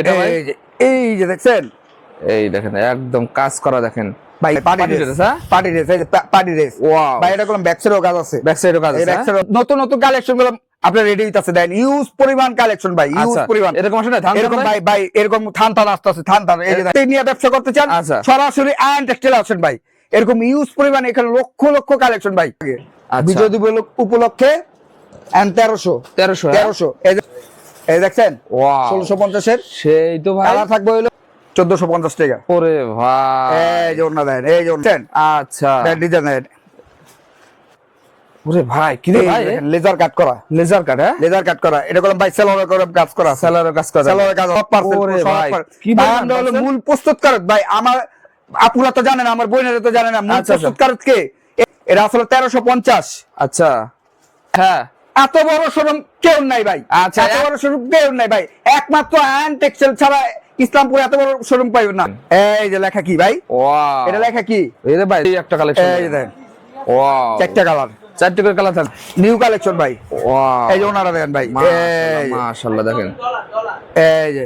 এটা এই যে দেখছেন? এই দেখেন একদম কাজ করা দেখেন। ভাই পার্টি ড্রেস হ্যাঁ? Party dress party dress. Wow. ভাই এটা কোনো ব্যাক সাইডেও কাজ আছে। ব্যাক সাইডও কাজ আছে back হ্যাঁ? side এও নতুন নতুন কালেকশনগুলো আপনার রেডি হইতাছে দেন ইউজ পরিমাণ কালেকশন ভাই ইউজ আচ্ছা পরিমাণ। এরকম আসলে ধান এরকম ভাই ভাই ভাই এরকম থান থান আসতে আছে থান থান এই যে নিয়ে ব্যবসা করতে চান আচ্ছা। সরাসরি আয়ন টেক্সটাইল আসেন ভাই। এরকম ইউজ পরিমাণ এখানে লক্ষ লক্ষ কালেকশন ভাই। আচ্ছা। বিজয় দিবস উপলক্ষে তেরোশো তেরোশো তেরোশো। এই দেখছেন? ষোলোশো পঞ্চাশের? সেই তো ভাই থাকবে হইল চোদ্দশো পঞ্চাশ টাকা। ওরে ভাই। এই যে ওনা দেন এই যে ওনা আচ্ছা। ডিজাইন দেন। ওরে ভাই কি রে ভাই? লেজার কাট করা। লেজার কাট হ্যাঁ? লেজার কাট করা। এটা কোনো ভাই সেলর করে কাজ করা সেলারের কাজ করা সেলরের কাজ সব পার্সেল ওরে ভাই, কি হলো মূল প্রস্তুত কারক ভাই। আমার আপুরা তো জানে না আমার বোনেরা তো জানে না মূল আচ্ছা, আচ্ছা। কে? এটা আসলে তেরোশো পঞ্চাশ। আচ্ছা। হ্যাঁ। এত বড় শোরুম কেউ নাই ভাই। আচ্ছা, এত বড় শোরুম কেউ নাই ভাই। একমাত্র আয়ন টেক্সটাইল ছাড়া ইসলামপুরে এত বড় শোরুম পাইবে না। এই যে লেখা কি ভাই? এটা লেখা কি? এই ভাই একটা কালেকশন এই চারটা কালার চারটে করে কালার থাক নিউ কালেকশন ভাই। এই যে ওনারা দেখেন ভাই। এই। দেখেন। এই যে।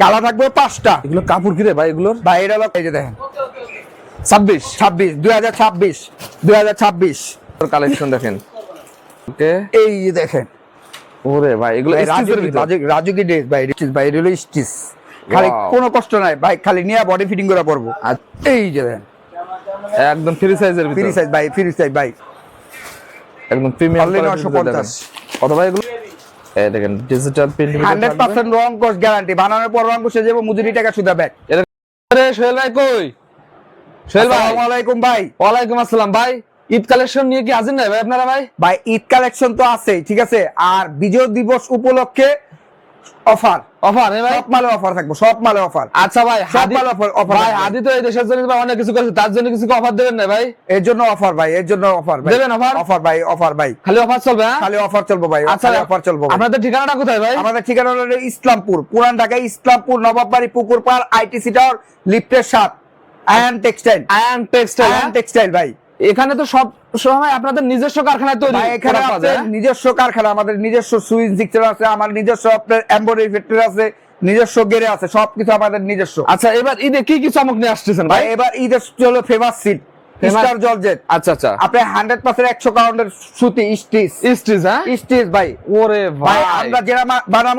কালার থাকবে পাঁচটা। এগুলো কাপড় কি রে ভাই এগুলোর? ভাই এটা হলো এই যে দেখেন। 26 ছাব্বিশ। দুই হাজার ছাব্বিশ দুই হাজার ছাব্বিশ। কালেকশন দেখেন। ওকে? এই যে দেখেন। ওরে ভাই এগুলো রাজুকি- রাজু- রাজুকি ড্রেস ভাই স্টিচ ভাই এটা হলো স্টিচ। খালি কোনো কষ্ট নাই ভাই খালি নিয়ে বডি ফিটিং করে পড়ব আর এই যে দেখেন। একদম ফ্রি সাইজের ফ্রি সাইজ ভাই ফ্রি সাইজ ভাই। একদম প্রিমিয়াম কত ভাই এগুলো? এই দেখেন ডিজিটাল প্রিন্ট হান্ড্রেড পার্সেন্ট রং কোর্স গ্যারান্টি বানানোর পর রং কোর্সে যাব মজুরি টাকা সুদা ব্যাগ আরে সোহেল ভাই কই? সোহেল ভাই। আসসালামু আলাইকুম ভাই। ওয়ালাইকুম আসসালাম ভাই। ঈদ কালেকশন নিয়ে কি আছেন না ভাই আপনারা ভাই? ভাই ঈদ কালেকশন তো আছেই ঠিক আছে? আর বিজয় দিবস উপলক্ষে অফার অফার ভাই? সব মালে অফার থাকব সব মালে অফার আচ্ছা ভাই সব মালে অফার অফার ভাই হাদি তো এই দেশের জন্য অনেক কিছু করেছে তার জন্য কিছু অফার দেবেন না ভাই? এর জন্য অফার ভাই এর জন্য অফার ভাই। দেবেন offer? অফার ভাই অফার ভাই। খালি অফার চলবে হ্যাঁ? খালি অফার চলবো ভাই আচ্ছা অফার চলবো আপনাদের ঠিকানাটা কোথায় ভাই? আমাদের ঠিকানা হলো ইসলামপুর পুরান ঢাকায় ইসলামপুর নবাববাড়ি পুকুর পাড় আইটিসি টাওয়ার লিফটের সাত। Ayan textile Ayan textile Ayan textile ভাই। এখানে তো সব সময় আপনাদের নিজস্ব কারখানায় তৈরি ভাই এখানে আছে? নিজস্ব কারখানা আমাদের নিজস্ব সুইচ সিক্সর আছে আমার নিজস্ব আপনার এমব্রয়ডারি ফ্যাক্টরি আছে নিজস্ব গেরে আছে সবকিছু আমাদের নিজস্ব। আচ্ছা এবার ঈদে কি কি চমক নিয়ে আসতেছেন ভাই এবার ঈদের হলো ফেমাস সিট স্টার জর্জেট আচ্ছা আচ্ছা। আপনি কাউন্টের সুতি স্টিচ। স্টিচ হ্যাঁ? স্টিচ ভাই। ওরে ভাই আমরা যেটা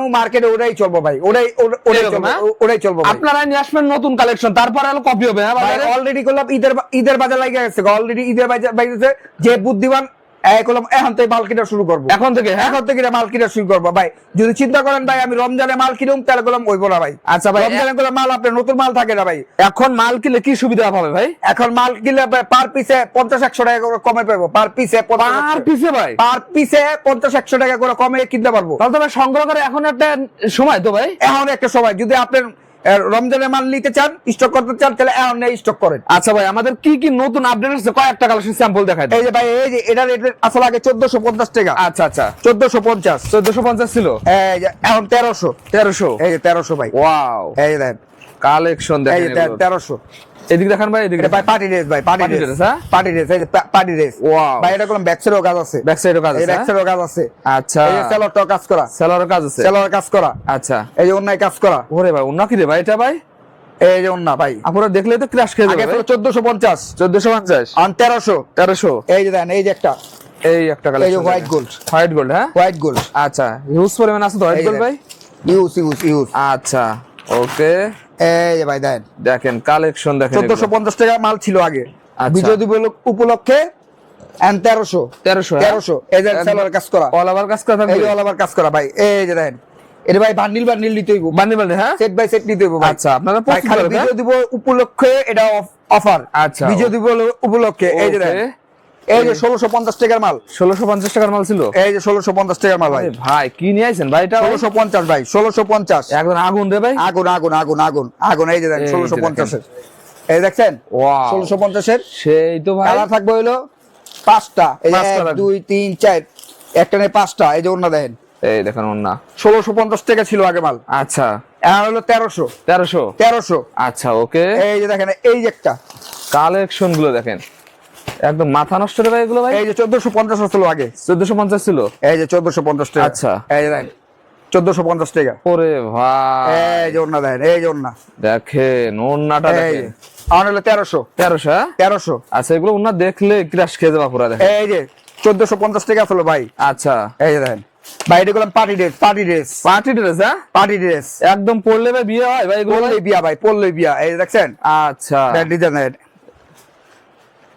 মার্কেটে ওটাই চলবো ভাই। ওটাই ওটাই ওটাই চলবো হ্যাঁ? চলবো আপনারা নিয়ে আসবেন নতুন কালেকশন তারপরে আলো কপি হবে হ্যাঁ? অলরেডি করলাম ঈদের ঈদের বাজার লাগিয়ে গেছে অলরেডি ঈদের বাজার বাইরেছে যে বুদ্ধিমান এখন থেকে মাল কিনা শুরু করব। এখন থেকে হ্যাঁ? এখন থেকে মাল কিনা শুরু করব। ভাই যদি চিন্তা করেন ভাই আমি রমজানে মাল কিনুম তাহলে ওইব না ভাই। আচ্ছা ভাই রমজানে করলাম মাল আপনার নতুন মাল থাকে না ভাই। এখন মাল কিনলে কি সুবিধা পাবে ভাই? এখন মাল কিনলে পার পিসে পঞ্চাশ একশো টাকা করে কমে পাবো পার পিসে পার পিছে ভাই? পার পিসে পঞ্চাশ একশো টাকা করে কমে কিনতে পারব। তাহলে সংগ্রহ করে এখন একটা সময় তো ভাই? এখন একটা সময় যদি আপনার রমজানের মাল নিতে চান স্টক করতে চান তাহলে এখন স্টক করেন। আচ্ছা ভাই আমাদের কি কি নতুন আপডেট আছে? কয়েকটা কালেকশন স্যাম্পল দেখাই এই যে ভাই এই যে এটা রেট আসলে আগে 1450 টাকা। আচ্ছা আচ্ছা। 1450 1450 ছিল? এই যে এখন 1300 1300 এই যে 1300 ভাই। ওয়াও এই দেখেন কালেকশন দেখেন এই 1300 এদিকে দেখান ভাই এদিকে ভাই পার্টি ড্রেস ভাই পার্টি ড্রেস হ্যাঁ? পার্টি ড্রেস এই পার্টি ড্রেস Wow. ভাই এটা ব্যাক সাইডেও কাজ আছে? ব্যাক সাইডও কাজ আছে ব্যাক হ্যাঁ? কাজ আছে। আচ্ছা। এই সেলরটাও কাজ করা। সেলারের কাজ আছে? সেলরের কাজ করা। আচ্ছা। এই যে অন্যায় কাজ করা। ওরে ভাই অন্য কি রে ভাই এটা ভাই? এই যে অন্য ভাই। আপনারা দেখলে তো ক্রাশ খেয়ে যাবে পঞ্চাশ। চোদ্দশো পঞ্চাশ? আর তেরোশো। তেরোশো? এই যে দেন এই যে একটা। এই একটা এই যে হোয়াইট গোল্ড হোয়াইট গোল্ড হ্যাঁ? হোয়াইট গোল্ড আচ্ছা হিউজ পরিমাণ আছে তো হোয়াইট গোল্ড ভাই? ইউজ ইউজ ইউজ আচ্ছা ওকে এই যে ভাই দেন। দেখেন কালেকশন দেখেন চোদ্দশো পঞ্চাশ টাকা মাল ছিল আগে। আচ্ছা। বিজয় দিবস উপলক্ষে এন্ড তেরোশো। তেরোশো তেরোশো। এই যে কাজ করা। অল ওভার কাজ করা থাকবে যে all কাজ করা ভাই। এই যে এটা ভাই বান্ডিল বান্ডিল নিতে হইব। হ্যাঁ? সেট বাই সেট নিতে হইব আচ্ছা আপনারা প্রস্তুত করবেন, হ্যাঁ? বিজয় দিবস উপলক্ষে এটা অফার আচ্ছা। বিজয় দিবস উপলক্ষে। এই যে দেন। এই যে ষোলোশো পঞ্চাশ টাকার মাল। ষোলোশো পঞ্চাশ টাকার মাল ছিল? এই যে ষোলোশো পঞ্চাশ টাকার মাল ভাই। ভাই কি নিয়ে আইছেন ভাই এটা? ষোলোশো পঞ্চাশ ভাই ষোলোশো পঞ্চাশ। আগুন রে ভাই। আগুন আগুন আগুন আগুন আগুন এই যে যে ষোলোশো পঞ্চাশের। এই দেখছেন? ষোলোশো পঞ্চাশের। সেই তো ভাই। কালার থাকবে হইল পাঁচটা। এক দুই তিন চার একটা নেই পাঁচটা। এই যে অন্য দেখেন। এই দেখেন ওর ষোলোশো পঞ্চাশ টাকা ছিল আগে মাল। আচ্ছা। এখন হলো তেরোশো। তেরোশো? তেরোশো। আচ্ছা ওকে। এই যে দেখেন এই যে একটা। কালেকশনগুলো দেখেন। একদম মাথা নষ্ট রে ভাই এগুলো ভাই? এই যে চোদ্দশো পঞ্চাশ ছিল আগে। চোদ্দশো পঞ্চাশ ছিল? এই যে চোদ্দশো পঞ্চাশ টাকা। আচ্ছা। এই দেখেন চোদ্দশো পঞ্চাশ টাকা। ওরে ভাই। এই যে ওন্না দেখেন এই যে ওন্না দেখেন ওন্নাটা দেখেন। যে আমার হলো তেরোশো। তেরোশো হ্যাঁ? তেরোশো। আচ্ছা এগুলো ওন্না দেখলে ক্রাশ খেয়ে যাবা পুরা দেখেন। এই যে চোদ্দশো পঞ্চাশ টাকা আসলো ভাই। আচ্ছা। এই যে দেখেন ভাই এটা করলাম party dress party dress. Party dress হ্যাঁ? Party dress. একদম পড়লে ভাই বিয়ে হয় ভাই? পড়লই বিয়া ভাই পড়লে বিয়া। এই দেখছেন? আচ্ছা।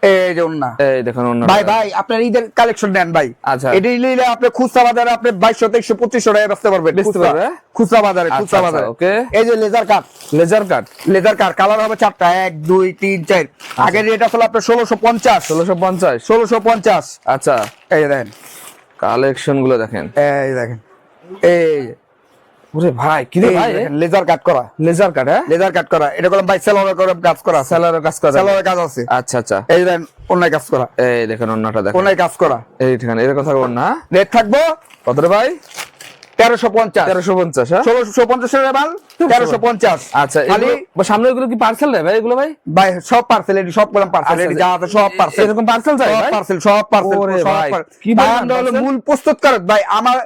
এই যে ওন্না এই দেখুন অন্য ভাই ভাই আপনার ঈদের কালেকশন নেন ভাই। আচ্ছা। এটি নিলে আপনি খুচরা বাজারে আপনি বাইশশো তেইশশো পঁচিশশো টাকা বেচতে পারবেন। বেচতে পারবে? খুচরা বাজারে আচ্ছা, খুচরা আচ্ছা, বাজারে। ওকে। এই যে laser cut. Laser cut? Laser cut colour হবে চারটা এক দুই তিন চার। আচ্ছা। আগের রেট আসলে আপনার ষোলোশো পঞ্চাশ। ষোলোশো পঞ্চাশ। ষোলোশো পঞ্চাশ। আচ্ছা। এই দেখেন। কালেকশনগুলো দেখেন। এই দেখেন। এই ওরে ভাই কি রে ভাই? লেজার কাট করা। লেজার কাট হ্যাঁ? লেজার কাট করা। এটা করলাম ভাই সেলোয়ার করে কাজ করা স্যালারের কাজ করা। সেলোয়ার কাজ আছে। আচ্ছা আচ্ছা। এই যে দেখেন অন্যায় কাজ করা। এই দেখেন অন্যটা দেখেন। অন্যায় কাজ করা। এই ঠিকানা এর কথা না। রেট থাকব? কত রে ভাই? তেরোশো পঞ্চাশ। তেরোশো পঞ্চাশ হ্যাঁ? ষোলোশো পঞ্চাশ মাল তেরোশো পঞ্চাশ। আচ্ছা খালি সামনে এগুলো কি পার্সেল দেয় ভাই এগুলো ভাই? ভাই সব পার্সেল এটি সব করলাম পার্সেল আচ্ছা, এটি যা আছে সব পার্সেল এরকম পার্সেল চাই পার্সেল সব পার্সেল ভাই, কি হলো মূল প্রস্তুত কারক ভাই আমার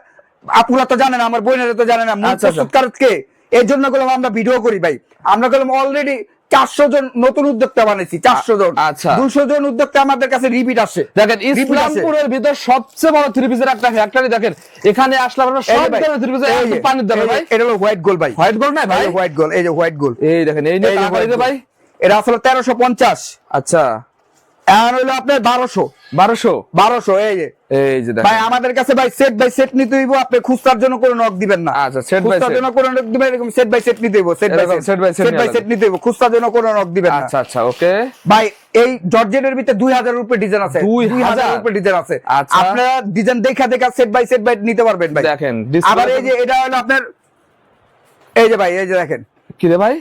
আপুরা তো জানে না আমার বোনেরা তো জানে না মূল আচ্ছা, আচ্ছা। প্রস্তুত কারক কে? এর জন্য করলাম আমরা ভিডিও করি ভাই। আমরা করলাম অলরেডি চারশো জন নতুন উদ্যোক্তা বানাইছি চারশো জন। আচ্ছা। দুশো জন উদ্যোক্তা আমাদের কাছে রিপিট আসে। দেখেন ইসলামপুরের ভিতর সবচেয়ে বড় থ্রি পিসের একটা ফ্যাক্টরি দেখেন এখানে আসলে এই সব ধরনের থ্রি পিসের পানির দামে ভাই। এটা হলো হোয়াইট গোল্ড ভাই। হোয়াইট গোল্ড নাই ভাই? হোয়াইট গোল্ড এই যে হোয়াইট গোল্ড এই দেখেন এই যে। ভাই। এটা আসলে তেরোশো পঞ্চাশ। আচ্ছা। এখন হলো আপনার বারোশো। বারোশো? বারোশো এই যে। এই যে ভাই আমাদের কাছে ভাই সেট বাই সেট নিতে হইব আপনি খুচরার জন্য কোনো নক দিবেন না। আচ্ছা, by খুচরার set। জন্য কোনো নক দিবেন এরকম সেট বাই সেট নিতে হইব set by set set set by set নিতে হইব খুচরার জন্য কোনো নক দিবেন না। আচ্ছা আচ্ছা ওকে। ভাই এই জর্জেটের ভিতরে দুই হাজার রুপে ডিজাইন আছে। 2000 রুপে ডিজাইন আছে। আচ্ছা। আপনারা ডিজাইন দেখা দেখা সেট বাই সেট বাই নিতে পারবেন ভাই। দেখেন আবার এই যে এটা হলো আপনার এই যে ভাই এই যে দেখেন। কি রে ভাই?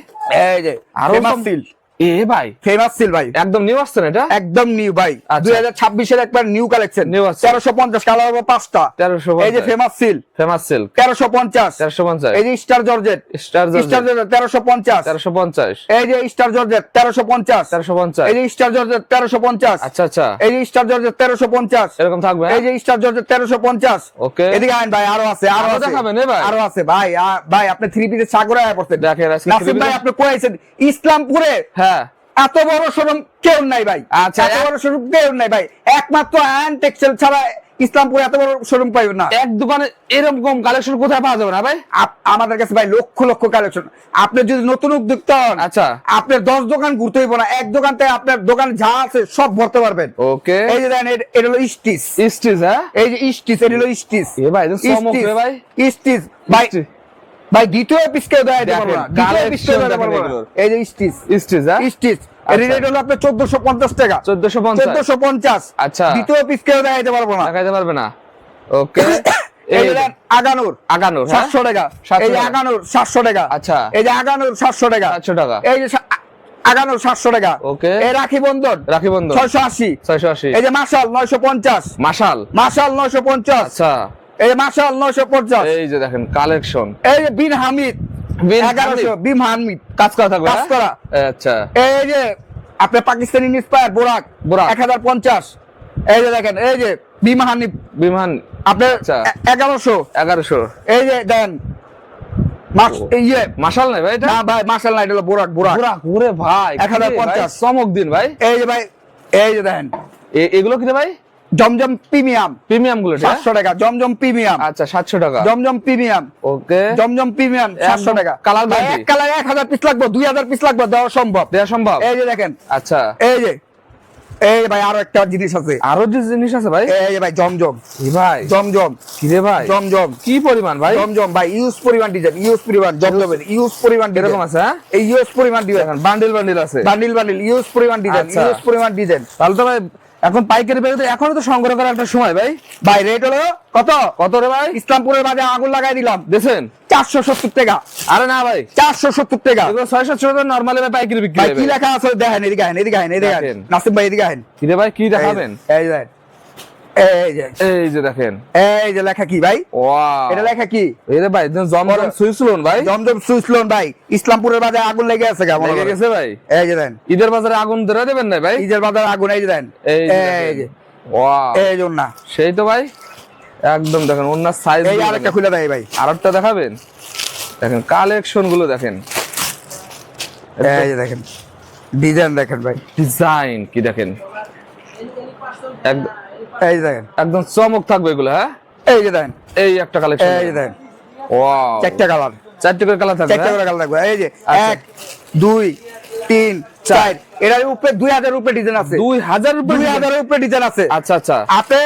এই যে আরও সিল এ ভাই ফেমাস সিল ভাই একদম নিউ আসছে না এটা একদম নিউ ভাই আচ্ছা। দুই হাজার ছাব্বিশের একবার নিউ কালেকশন New আসছে। তেরোশো পঞ্চাশ কালার হবে পাঁচটা 1350 এই যে ফেমাস সিল ফেমাস সিল্ক তেরোশো পঞ্চাশ তেরোশো পঞ্চাশ এই যে star georgette star star georgette তেরোশো পঞ্চাশ তেরোশো পঞ্চাশ এই যে স্টার জর্জেট তেরোশো পঞ্চাশ তেরোশো পঞ্চাশ এই যে স্টার জর্জেট তেরোশো পঞ্চাশ আচ্ছা আচ্ছা এই যে স্টার জর্জেট তেরোশো পঞ্চাশ এরকম থাকবে হ্যাঁ? এই যে স্টার জর্জেট তেরোশো পঞ্চাশ ওকে এদিকে আইন ভাই আরও আছে আরও দেখাবেন, ভাই? আরও আছে ভাই ভাই আপনি থ্রি পিসের সাগরে আয়া দেখেন, ভাই আপনি কয়েছেন ইসলামপুরে হ্যাঁ এত বড় শোরুম কেউ নাই ভাই। আচ্ছা, এত বড় শোরুম কেউ নাই ভাই। একমাত্র আয়ন টেক্সটাইল ছাড়া ইসলামপুরে এত বড় শোরুম পাইবেন না। এক দোকানে এরকম কালেকশন কোথায় পাওয়া যাবে না ভাই? আমাদের কাছে ভাই লক্ষ লক্ষ কালেকশন আপনি যদি নতুন উদ্যোক্তা হন আচ্ছা। আপনার দশ দোকান ঘুরতে হইব না। এক দোকান থেকে আপনার দোকান যা আছে সব ভরতে পারবেন। ওকে। এই যে দেখেন এটা হলো স্টিচ স্টিচ হ্যাঁ? এই যে স্টিচ এটা হলো স্টিচ এ ভাই ভাই। স্টিচ ভাই। ভাই দ্বিতীয় পিস কেউ দেয় দিতে পারব না। দ্বিতীয় পিস কেউ collection পারব না। এই যে স্টিচ। স্টিচ হ্যাঁ? স্টিচ। এর আচ্ছা। রেট হলো আপনার চোদ্দশো পঞ্চাশ টাকা। চোদ্দশো পঞ্চাশ। চোদ্দশো পঞ্চাশ। আচ্ছা। দ্বিতীয় পিস কেউ দেখাইতে পারব না। দেখাইতে পারবে না। ওকে আগানোর। আগানোর হ্যাঁ? সাতশো টাকা। এই যে আগানোর সাতশো টাকা। আচ্ছা। এই যে আগানোর সাতশো টাকা। সাতশো টাকা। এই যে সা- সাতশো টাকা। ওকে। এই রাখি বন্ধন। রাখি বন্ধু ছয়শো আশি। ছয়শো আশি। এই যে মাসাল নয়শো পঞ্চাশ। মাসাল মাসাল নয়শো পঞ্চাশ। আচ্ছা। এই মাসাল নয়শো পঞ্চাশ এই যে দেখেন কালেকশন এই যে বিন হামিদ এগারোশো হামিদ। হামিদ কাজ করা থাকবে কাজ? করা। আচ্ছা এই যে আপনার পাকিস্তানি ইন্সপায়ার বোরাক বোরাক। এক হাজার পঞ্চাশ এই যে দেখেন এই যে বিমা হানিফ বিমান আপনার। এগারোশো এগারোশো এই যে দেন নাই ভাই না এটা বোরাক ভাই এক হাজার? পঞ্চাশ। চমক দিন ভাই এই যে ভাই এই যে দেখেন এ- এগুলো কি রে ভাই জমজম প্রিমিয়াম। প্রিমিয়ামগুলো এটা? সাতশো টাকা জমজম প্রিমিয়াম। আচ্ছা সাতশো টাকা। জমজম প্রিমিয়াম। ওকে। জমজম প্রিমিয়াম সাতশো একদম টাকা কালার এক কালার এক হাজার পিস লাগবে দুই হাজার পিস লাগবে দেওয়া সম্ভব। দেওয়া সম্ভব। এই যে দেখেন। আচ্ছা। এই যে। এই ভাই আরও একটা জিনিস আছে। আরও যে জিনিস আছে ভাই? এই ভাই জমজম। কি ভাই? জমজম। কি রে ভাই? জমজম। কি পরিমাণ ভাই? জমজম ভাই ইউজ পরিমাণ ডিজাইন ইউজ পরিমাণ জমজমের ইউজ পরিমাণ এরকম এরকম আছে হ্যাঁ? এই ইউজ পরিমাণ ডিজাইন বান্ডিল বান্ডিল আছে। বান্ডিল বান্ডিল ইউজ পরিমাণ ডিজাইন আচ্ছা। ইউজ পরিমাণ ডিজাইন তাহলে তো ভাই এখন পাইকারি বেরোতে এখনও তো সংগ্রহ করার একটা সময় ভাই। ভাই রেট হলো কত? কত রে ভাই? ইসলামপুরের বাজে আগুন লাগাই দিলাম দেখছেন? চারশো সত্তর টাকা। আরে না ভাই। চারশো সত্তর টাকা। ছয়শো টাকা নর্মালি ভাই পাইকারি বিক্রি কি। লেখা আছে? দেখেন এদিকে আহেন এদিকে আহেন এদিকে আহেন। নাসিম ভাই এদিকে আহেন। কি রে ভাই কি দেখাবেন? এই দেখেন। এই যে। এই যে দেখেন। এই যে লেখা কি ভাই? ওয়াও। এটা লেখা কি? ভাই জমজম লোন ভাই। জমজম সুইচ লোন ভাই। ইসলামপুরের বাজারে আগুন লেগে আছে কেমন লেগে গেছে ভাই। এই যে দেন। ঈদের বাজারে আগুন ধরে দেবেন না ভাই? ইজের বাজারে আগুন এই যে দেন। এই যে ওয়াও। এই না সেই তো ভাই। একদম দেখেন ওনার সাইজ এই আরেকটা খুলে দেয় ভাই। আরেকটা দেখাবেন? দেখেন কালেকশনগুলো দেখেন। এই যে দেখেন। ডিজাইন দেখেন ভাই। ডিজাইন কি দেখেন? এক- এই দেখেন। একদম চমক থাকবে এগুলো হ্যাঁ? এই যে দেখেন। এই একটা কালেকশন এই যে দেখেন। ওয়াও চারটা কালার চারটে করে কালার থাকবে চারটা হ্যাঁ? করে কালার থাকবে। এই যে আচ্ছা। এক দুই তিন চার। এটার উপরে দুই হাজার উপরে ডিজাইন আছে। দুই হাজার দুই হাজার উপরে ডিজাইন আছে। আচ্ছা আচ্ছা। হাতে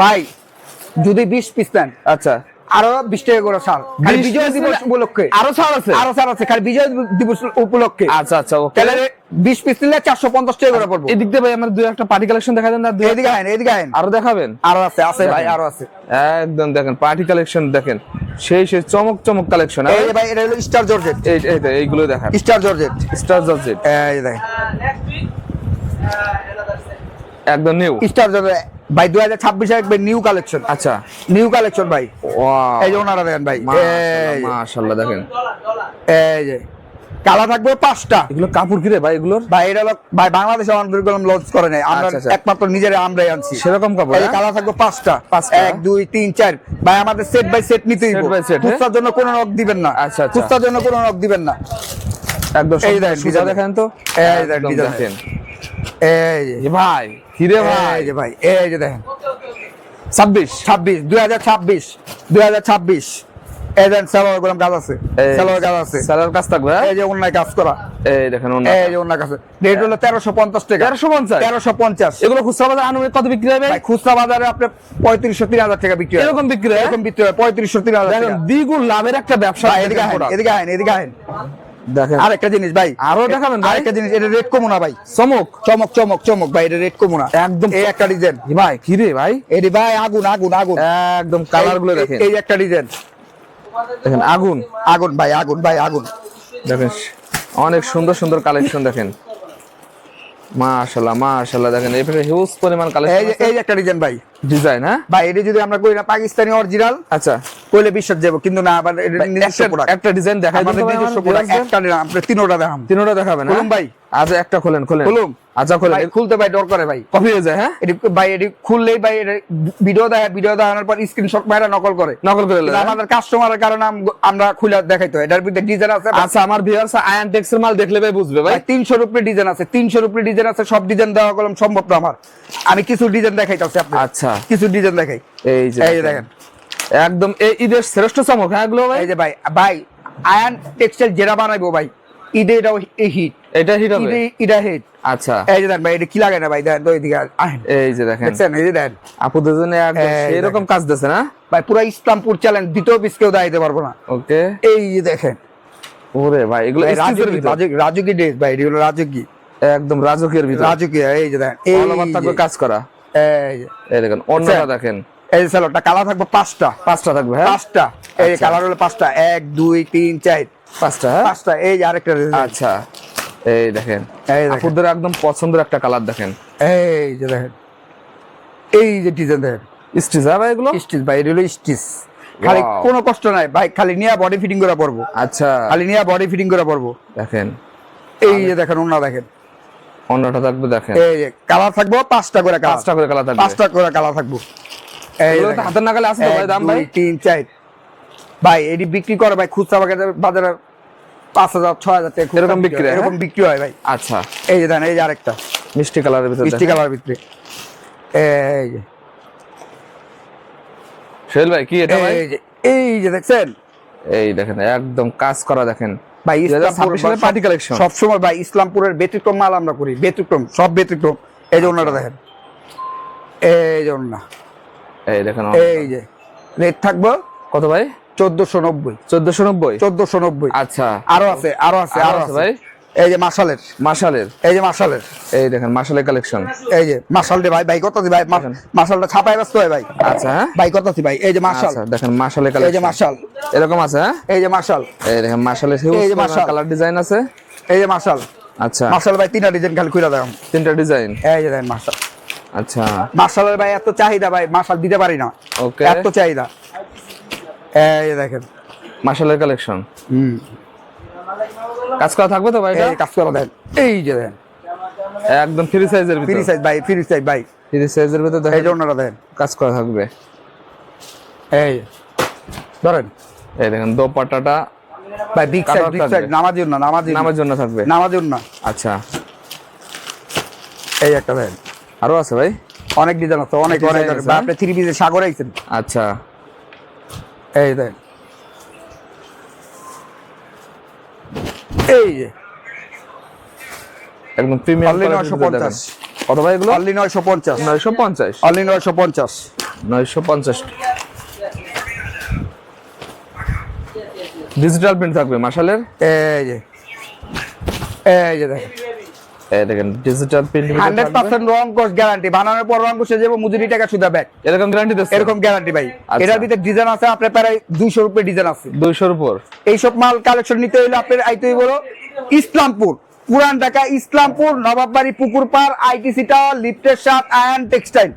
বাই যদি বিশ পিস নেন আচ্ছা। আরও বিশ টাকা করে সার খালি বিজয় দিবস উপলক্ষে। আরও ছাড় আছে? আরও সার আছে খালি বিজয় দিবস উপলক্ষে। আচ্ছা আচ্ছা ওকে। তাহলে বিশ পিস নিলে চারশো পঞ্চাশ টাকা করে পড়ব। এদিক দিয়ে ভাই আমার দুই একটা পার্টি কালেকশন দেখা দেন না এদিকে আইন এদিকে আইন আরও দেখাবেন? আরও আছে আছে ভাই আরও আছে। একদম দেখেন পার্টি কালেকশন দেখেন। সেই সেই চমক চমক কালেকশন এই ভাই এটা হলো স্টার জর্জেট এই এই এইগুলো দেখান। স্টার জর্জেট স্টার জর্জেট এই দেখেন। একদম নিউ স্টার জর্জেট ভাই দুই হাজার ছাব্বিশে একবার নিউ কালেকশন আচ্ছা। নিউ কালেকশন ভাই। এই যে ওনারা দেখেন ভাই। এই যে, দেখেন। এই যে। কালা থাকবে পাঁচটা। এগুলো কাপড় কিরে ভাই এগুলোর? ভাই এটা ভাই বাংলাদেশে আমাদের লঞ্চ করে নাই। আমরা আচ্ছা, আচ্ছা। একমাত্র নিজেরা আমরাই আনছি। সেরকম কাপড় এই হ্যাঁ? কালার থাকবে পাঁচটা। পাঁচটা। এক দুই তিন চার। ভাই আমাদের সেট বাই সেট নিতেই by হ্যাঁ? কুস্তার জন্য কোনো নক দিবেন না। আচ্ছা, আচ্ছা। কুস্তার জন্য কোনো নক দিবেন না। একদম এই দেখেন, দেখেন তো। এই। দেখেন। এই ভাই। কিরে ভাই। যে ভাই এই যে দেখেন। 26 ছাব্বিশ। দুই হাজার ছাব্বিশ দুই হাজার ছাব্বিশ। সালোয়ার গোলাম কাজ আছে সালোয়ার কাজ আছে। সালোয়ার কাজ থাকবে হ্যাঁ? এই যে অন্যায় কাজ করা। এই দেখেন ওনা এই যে অন্য কাছে রেট হলো তেরোশো পঞ্চাশ টাকা। 1350 তেরোশো পঞ্চাশ। এগুলো খুচরা বাজার আনুমানিক কত বিক্রি হবে? ভাই খুচরা বাজারে আপনার পঁয়ত্রিশশো তিন হাজার টাকা বিক্রি হয়। এরকম বিক্রি হয়? এরকম বিক্রি হয় পঁয়ত্রিশশো তিন হাজার টাকা। দ্বিগুণ লাভের একটা ব্যবসা এদিকে আহেন এদিকে আহেন এদিকে আহেন। দেখেন। আরেকটা জিনিস ভাই। আরও দেখাবেন ভাই? আরেকটা জিনিস এটা রেট কমো না ভাই। চমক? চমক চমক চমক ভাই এটা রেট কমো না একদম এই একটা ডিজাইন ভাই? কিরে ভাই? এটি ভাই আগুন আগুন আগুন। একদম কালারগুলো দেখেন। এই একটা ডিজাইন দেখেন আগুন। আগুন ভাই আগুন ভাই আগুন। দেখেন অনেক সুন্দর সুন্দর কালেকশন দেখেন। মাশাআল্লাহ মাশাআল্লাহ দেখেন এখানে হিউজ পরিমাণ এই কালেকশন এই যে একটা ডিজাইন ভাই। ডিজাইন হ্যাঁ? ভাই এটা যদি আমরা করি না পাকিস্তানি অরিজিনাল আচ্ছা। কইলে বিশ্বাস যাব কিন্তু না আবার একটা ডিজাইন দেখাই নিজস্ব প্রোডাক্ট একটা দিলাম আপনি তিনোটা দেখাম। তিনোটা দেখাবেন খুলুন ভাই। আচ্ছা একটা খোলেন খোলেন। খুলুম। আচ্ছা খোলেন। খুলতে ভাই ডর করে ভাই। কপি হয়ে যায় হ্যাঁ? এটি ভাই এটি খুললেই ভাই ভিডিও দেখায় ভিডিও দেখানোর পর স্ক্রিনশট মারা নকল করে। নকল করে হ্যাঁ? আমাদের কাস্টমারের কারণে আমরা খুলে দেখাইতো এটার ভিতরে ডিজাইন আছে আচ্ছা আমার ভিউয়ার্স আয়ন টেক্সের মাল দেখলে ভাই বুঝবে ভাই। ভাই তিনশোর উপরে ডিজাইন আছে তিনশোর উপরে ডিজাইন আছে সব ডিজাইন দেওয়া কলম সম্ভব না আমার। আমি কিছু ডিজাইন দেখাইতেছি আপনি আচ্ছা। কিছু ডিজাইন দেখাই। এই যে এই দেখেন। একদম এই ঈদের শ্রেষ্ঠ চমক হ্যাঁ এগুলো ভাই? এই যে ভাই ভাই আয়ান টেক্সটাইল যেটা বানাইবো ভাই ঈদে এটাও হিট এটা হিট হবে? এটা হিট আচ্ছা। এই যে দেখেন ভাই এটা কি লাগে না ভাই? দেখেন তো আহেন। এই যে দেখেন। দেখছেন? এই যে দেখেন আপুদের জন্য একদম এরকম কাজ দিচ্ছে না? ভাই পুরো ইসলামপুর চ্যালেঞ্জ দ্বিতীয় পিস কেউ দাঁড়াইতে পারব না। ওকে। এই যে দেখেন। ওরে ভাই এগুলো রাজকীয় রাজকীয়- রাজকীয় ড্রেস ভাই এগুলো রাজকীয়। একদম রাজকীয়ের ভিতর। রাজকীয় এই যে দেখেন। এই কাজ করা। এই দেখেন অন্যটা দেখেন। এই যে কালার থাকবে পাঁচটা। পাঁচটা থাকবে হ্যাঁ? পাঁচটা। এই আচ্ছা। কালার হলো পাঁচটা। এক দুই তিন চার। পাঁচটা হ্যাঁ? পাঁচটা। এই আরেকটা। আচ্ছা। এই দেখেন এই আপুদের একদম পছন্দের একটা কালার দেখেন। এই যে দেখেন। এই যে ডিজাইন দেখেন। স্টিচ হ্যাঁ ভাই এগুলো? স্টিচ ভাই এটা হলো স্টিচ। খালি কোনো কষ্ট নাই। ভাই খালি নিয়ে বডি ফিটিং করে পড়ব আচ্ছা। খালি নিয়ে বডি ফিটিং করে পড়ব দেখেন। এই যে দেখেন অন্য দেখেন। অন্যটা থাকবে দেখেন। এই যে কালার থাকব পাঁচটা করে কালার পাঁচটা করে কালার থাকবে। পাঁচটা করে কালার থাকব। এই। হাতের নাগালে আছে তো ভাই দাম ভাই? তিন চার। ভাই এটি বিক্রি করে ভাই খুচরা বাজারে পাঁচ হাজার ছয় হাজার টাকা এরকম বিক্রি হয়, এরকম বিক্রি হয় ভাই। আচ্ছা। এই যে দেখেন এই যে আরেকটা। মিষ্টি কালারের ভিতর মিষ্টি দেখেন। কালার ভিতরে। এই যে। ভাই কি এটা ভাই? এই যে দেখছেন? এই দেখেন একদম কাজ করা দেখেন। ভাই 2026 সালের party collection। সব ভাই ইসলামপুরের ব্যতিক্রম মাল আমরা করি ব্যতিক্রম সব ব্যতিক্রম। এই যে ওনাটা দেখেন। এই যে ওনা এই দেখেন এই যে। রেট থাকব? কত ভাই? চোদ্দশো নব্বই। চোদ্দশো নব্বই? চোদ্দশো নব্বই। আচ্ছা। আরও আছে আরও আছে আরও আছে। ভাই? এই যে মাসালের মার্শালের এই যে মাসালের এই দেখেন মার্শালের কালেকশন এই যে মাসাল দে ভাই ভাই কত দি ভাই? মা- মাসালটা ছাপাই ব্যস্ত হয় ভাই। আচ্ছা হ্যাঁ? ভাই কত দি ভাই? এই যে মাসাল আচ্ছা দেখেন মার্শালের এই যে কালেকশন মাসাল এরকম আছে হ্যাঁ? এই যে মাসাল এই দেখেন মার্শালের এই যে মার্শাল। কালার ডিজাইন আছে। এই যে মাসাল আচ্ছা। মাসাল ভাই তিনটা ডিজাইন খালি খুলে দেখাম তিনটা ডিজাইন এই যে দেখেন মাসাল আচ্ছা। মাসালের ভাই এত চাহিদা ভাই মাসাল দিতে পারি না। ওকে এত চাহিদা। এই দেখেন। মার্শালের কালেকশন হুম। কাজ করা থাকবে তো ভাই এটা কাজ করা দেন। এই যে দেখেন একদম ফ্রি সাইজের ফ্রি সাইজ ভাই ফ্রি সাইজ ভাই। ফ্রি সাইজের ভিতর এই দেখেন যে ওনারা দেন। কাজ করা থাকবে। এই ধরেন। এই দেখেন দোপাট্টাটা ভাই বিগ সাইজ বিগ সাইজ নামার জন্য নামার জন্য। নামের জন্য থাকবে। নামার জন্য। আচ্ছা। এই একটা দেন। আরও আছে ভাই? অনেক ডিজাইন আছে অনেক অনেক। আপনি থ্রি পিসের সাগর আইছেন। আচ্ছা। এই দেন। এই যে। একদম প্রিমিয়াম Only 950 কত ভাই এগুলো? নয়শো পঞ্চাশ। অনলি নয়শো নয়শো পঞ্চাশ। ডিজিটাল প্রিন্ট থাকবে মার্শালের এই যে। এই যে দেখেন। দেখেন ডিজিটাল প্রিন্ট হান্ড্রেড পার্সেন্ট রং কোর্স গ্যারান্টি বানানোর পর রং কোর্সে যাব মজুরি টাকা সুদা ব্যাগ। এরকম গ্যারান্টি দিচ্ছে? এরকম গ্যারান্টি ভাই। আচ্ছা। এটার ভিতরে ডিজাইন আছে আপনার প্রায় দুইশো রুপে ডিজাইন আছে। দুইশোর উপর? এইসব মাল কালেকশন নিতে হইল আপনার আইতেই বলো ইসলামপুর। পুরান ঢাকা ইসলামপুর নবাববাড়ি পুকুর পাড় আইটিসি টাওয়ার লিফটের সাথ আয়ন টেক্সটাইল